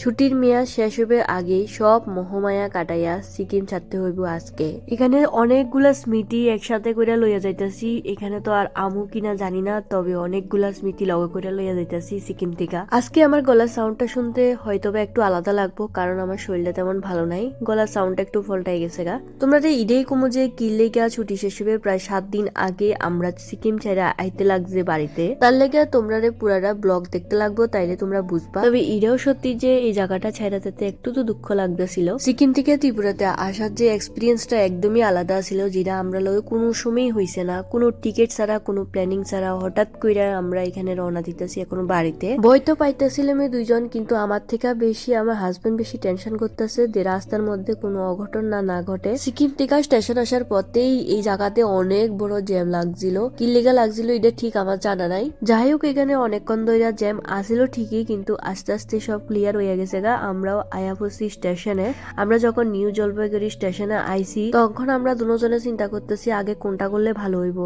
ছুটির মেয়াদ শেষ হবে আগেই সব মোহমায়া কাটাইয়া সিকিম ছাড়তে হইব আজকে। এখানে অনেকগুলা স্মৃতি একসাথে করে লইয়া যাইতাছি। এখানে তো আর আমু কিনা জানি না, তবে অনেকগুলা স্মৃতি লগে করে লইয়া যাইতাছি সিকিম থেকে। আজকে আমার গলার সাউন্ডটা শুনতে হয়তো বা একটু আলাদা লাগবো, কারণ আমার শরীরটা তেমন ভালো নাই। গলার সাউন্ডটা একটু ফল্টাই গেছে গা। তোমরা তো ঈদেই কমু যে কিল্লেগা ছুটি শেষ হবে প্রায় সাত দিন আগে আমরা সিকিম ছেড়ে আইতে লাগছে বাড়িতে। তার লেগে তোমরা পুরাটা ব্লগ দেখতে লাগবো, তাইলে তোমরা বুঝবা। তবে এটাও সত্যি যে এই জায়গাটা ছেড়ে যেতে একটু তো দুঃখ লাগতেছিল। সিকিম থেকে ত্রিপুরাতে আসার যে এক্সপিরিয়েন্সটা একদমই আলাদা ছিল, যেটা আমরা লগে কোনো সময়ই হইছে না। কোনো টিকিট ছাড়া, কোনো প্ল্যানিং ছাড়া হঠাৎ কইরা আমরা এখানে রওনা দিতেছি এখন বাড়িতে। বই তো পাইতেছিলাম দুইজন, কিন্তু আমার থেকে বেশি, আমার হাজবেন্ড বেশি টেনশন করতেছে যে রাস্তার মধ্যে কোনো অঘটন না না ঘটে। সিকিম থেকে স্টেশন আসার পথেই এই জায়গাতে অনেক বড় জ্যাম লাগছিল। কি লেগা লাগছিল এটা ঠিক আমার জানা নাই। যাই হোক, এখানে অনেকক্ষণ ধরে জ্যাম আসিল ঠিকই, কিন্তু আস্তে আস্তে সব ক্লিয়ার হয়ে গেছে গা, আমরাও আয়াপসি স্টেশনে। আমরা যখন নিউ জলপাইগুড়ি স্টেশনে আইছি, তখন আমরা দুজনে চিন্তা করতেছি, আগে কোনটা করলে ভালো হইব।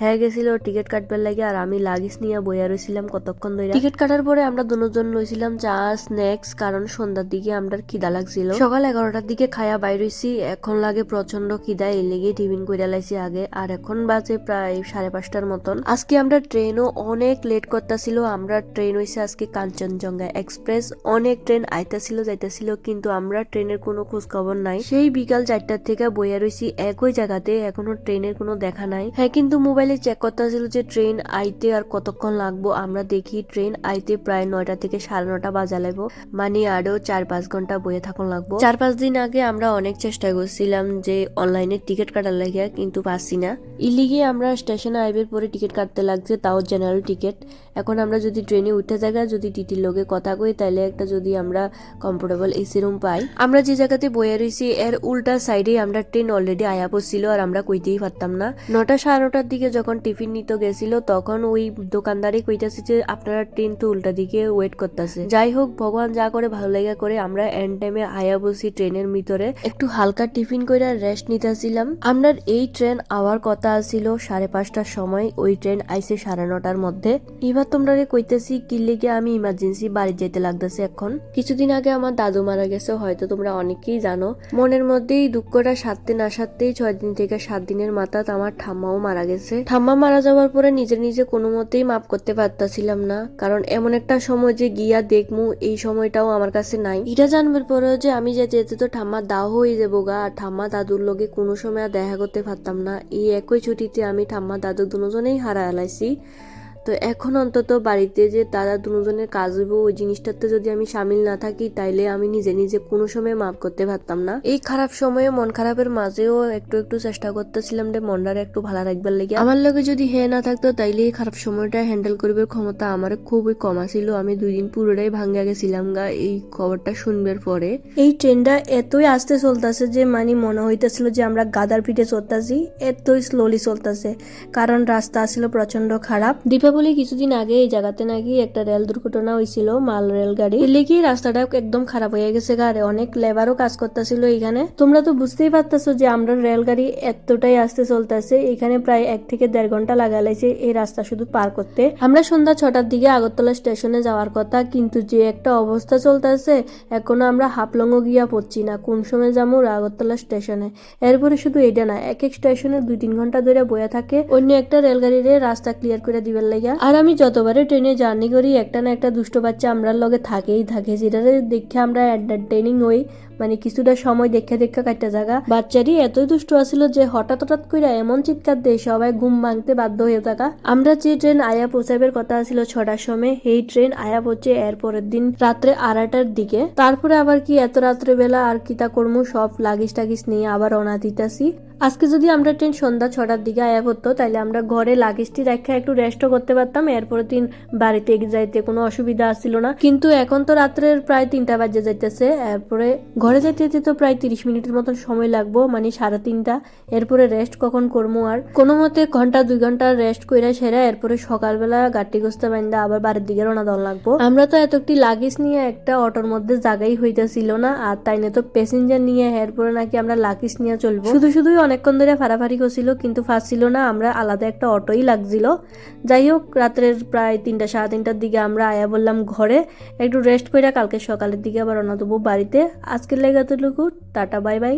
হ্যাঁ গেছিল টিকিট কাটবার লাগে আর আমি লাগিস নিয়ে বইয়া রয়েছিলাম কতক্ষণ ধরে টিকিট কাটার পরে আমরা দুজন লইছিলাম চা, স্ন্যাক্স, কারণ সন্ধ্যার দিকে আমরা খিদা লাগছিল। সকাল এগারোটার দিকে খায়া বাইরেছি এখন লাগে প্রচণ্ড খিদা, এই লেগে টিফিন করে লাইছি আগে, আর এখন বাজে প্রায় সাড়ে পাঁচটার মতন। আজকে আমরা ট্রেনও অনেক লেট করতেছিল, আমরা ট্রেন হইছে আজকে কাঞ্চনজঙ্ঘা এক্সপ্রেস, অনেক ট্রেন আইতাছিল, যাইতাছিল, কিন্তু আমরা ট্রেনের কোনো খোঁজ খবর নাই। সেই বিকাল চারটার থেকে বইয়া রয়েছি একই জায়গাতে এখনও ট্রেনের কোনো দেখা নাই। হ্যাঁ কিন্তু মোবাইলে চেক করতেছিল যে ট্রেন আইতে আর কতক্ষণ লাগবো। আমরা দেখি ট্রেন আইতে প্রায় নয়টা থেকে সাড়ে নটা বাজা লাগবো মানে আরও চার পাঁচ ঘণ্টা বইয়ে থাকুন লাগবো। চার পাঁচ দিন আগে আমরা অনেক চেষ্টা করছিলাম যে অনলাইনে টিকিট কাটার লাগিয়া, কিন্তু পাচ্ছি না। ইলিগে আমরা স্টেশনে আইবের পরে টিকিট কাটতে লাগছে তাও জেনারেল টিকিট। এখন আমরা যদি ট্রেনে উঠে জায়গা যদি টিটির লোকে কথা কই তাহলে একটা যদি আমরা কমফোর্টেবল এসি রুম পাই। আমরা যে জায়গাতে বইয়া রয়েছি এর উল্টা সাইডে আমরা ট্রেন অলরেডি আয়া পড়ছিল আর আমরা কইতেই পারতাম না। নটা সাড়ে নটার দিকে যখন টিফিন নিতে গেছিল, তখন ওই দোকানদারে কইতাছে যে, আপনারা ট্রেন তো উল্টা দিকে ওয়েট করতেছে। যাই হোক, ভগবান যা করে, ভালো লাগা করে আমরা এন্ড টাইমে আয়া বসি ট্রেনের ভিতরে। একটু হালকা টিফিন করে রেস্ট নিতেছিলাম। আপনার এই ট্রেন আওয়ার কথা ছিল সাড়ে পাঁচটার সময়, ওই ট্রেন আইসে সাড়ে নটার মধ্যে। এবার তোমরা কইতেছি, কি লেগে আমি ইমার্জেন্সি বাড়ি যেতে লাগতেছে এখন? কিছুদিন আগে আমার দাদু মারা গেছে, হয়তো তোমরা অনেকেই জানো। মনের মধ্যেই দুঃখটা সারতে না সারতেই ছয় দিন থেকে সাত দিনের মাথাত আমার ঠাম্মাও মারা গেছে। ঠাম্মা মারা যাওয়ার পরে নিজে নিজে কোনো মতেই মাপ করতে পারতাছিলাম না, কারণ এমন একটা সময় যে গিয়া দেখমু, এই সময়টাও আমার কাছে নাই। এটা জানবার পরেও যে আমি যেতে যেতে তো ঠাম্মা দাও হয়ে যাব গা, আর ঠাম্মা দাদুর লগে কোনো সময় দেখা করতে পারতাম না, এই একই ছুটিতে আমি ঠাম্মা দাদু দুজনেই হারা এলাইছি তো এখন অন্তত বাড়িতে যে তারা দুজনের কাজ হইব, ওই জিনিসটাতে যদি আমি সামিল না থাকি, তাইলে আমি নিজে নিজে কোনো সময় মাফ করতে পারতাম না। এই খারাপ সময়ে, মন খারাপের মাঝেও একটু একটু চেষ্টা করতেছিলাম যে মনটারে একটু ভালো রাখবার লেগে আমার লগে যদি হে না থাকতো, তাইলে এই খারাপ সময়টা হ্যান্ডেল করিবার ক্ষমতা আমার খুবই কম ছিল আমি দুই দিন পুরোটাই ভাঙ্গা গেছিলাম গা, এই খবরটা শুনবার পরে। এই ট্রেনটা এতই আস্তে চলতেছে যে মানে মনে হইতেছিল যে আমরা গাদার পিঠে চলতেছি এতই স্লোলি চলতেছে। কারণ রাস্তা ছিল প্রচণ্ড খারাপ। দীপাবলি কিছুদিন আগে এই জায়গাতে নাকি একটা রেল দুর্ঘটনা হয়েছিল মাল রেলগাড়ি। এলিকি রাস্তাটা একদম খারাপ হয়ে গেছে গাড়ি অনেক লেবারও কাজ করতেছিল এখানে। তোমরা তো বুঝতেই পারতেছো যে আমরা রেলগাড়ি এতটাই আসতে চলতেছে, এখানে প্রায় এক থেকে দেড় ঘণ্টা লাগা লাগালাইছে এই রাস্তা শুধু পার করতে। আমরা সন্ধ্যা ছটার দিকে আগরতলা স্টেশনে যাওয়ার কথা, কিন্তু যে একটা অবস্থা চলতেছে, এখনও আমরা হাফলঙ্গ গিয়া পড়ছি না, কোন সময় যাব আগরতলা স্টেশনে। এরপরে শুধু এটা না, এক এক স্টেশনে দুই তিন ঘণ্টা ধরে বয়ে থাকে, অন্য একটা রেলগাড়ির রাস্তা ক্লিয়ার করে দিবার লাগিয়া আর আমি যতবারে ট্রেনে জার্নি করি, একটা না একটা দুষ্ট বাচ্চা আমরার লগে থাকেই থাকে। যেটা দেখে আমরা এন্টারটেনিং হই। মানে কিছুটা সময় দেখে দেখে কাটতে জায়গা বাচ্চারই এতই দুষ্ট আছিল যে হঠাৎ হঠাৎ করে এমন চিৎকার দিয়ে, সবাই ঘুম ভাঙতে বাধ্য হয়ে থাকা। আমরা যে ট্রেন আয়া পৌঁছাবের কথা ছিল ছটার সময় এই ট্রেন আয়া পৌঁছে এর পরের দিন রাত্রে আড়াইটার দিকে। তারপরে আবার কি এত রাত্রে বেলা আর কি তা করব সব লাগিস টাগিস নিয়ে আবার রওনা দিতেছি। আজকে যদি আমরা ট্রেন সন্ধ্যা ছটার দিকে আয়া পড়তো তাহলে আমরা ঘরে লাগেজটি রেখে একটু রেস্টও করতে পারতাম। এরপরের দিন বাড়িতে যাইতে কোনো অসুবিধা আসছিল না। কিন্তু এখন তো রাত্রের প্রায় তিনটা বাজে যাইতেছে। এরপরে ঘরে যেতে যেতে তো প্রায় তিরিশ মিনিটের মতন সময় লাগবো মানে সাড়ে তিনটা। এরপরে রেস্ট কখন করব আর? কোনো মতে ঘণ্টা, দুই ঘণ্টা রেস্ট কইরা সেরা, এরপরে সকালবেলা গাটি গোস্তা বান্ধা আবার বাড়ির দিকে রওনা দেওয়া লাগবো। আমরা তো এত একটি লাগেজ নিয়ে একটা অটোর মধ্যে জায়গাই হইতেছিল না, আর তাই না তো প্যাসেঞ্জার নিয়ে এরপরে নাকি আমরা লাগেজ নিয়ে চলবো। শুধু শুধুই অনেকক্ষণ ধরে ফাড়াফাড়ি করছিল, কিন্তু ফাঁসছিল না, আমরা আলাদা একটা অটোই লাগছিল। যাই হোক, রাত্রের প্রায় তিনটা, সাড়ে তিনটার দিকে আমরা আয়া বললাম ঘরে, একটু রেস্ট করে কালকে সকালের দিকে আবার রওনা দেবো বাড়িতে। আজকের লেগে এতটুকু। Tata bye bye.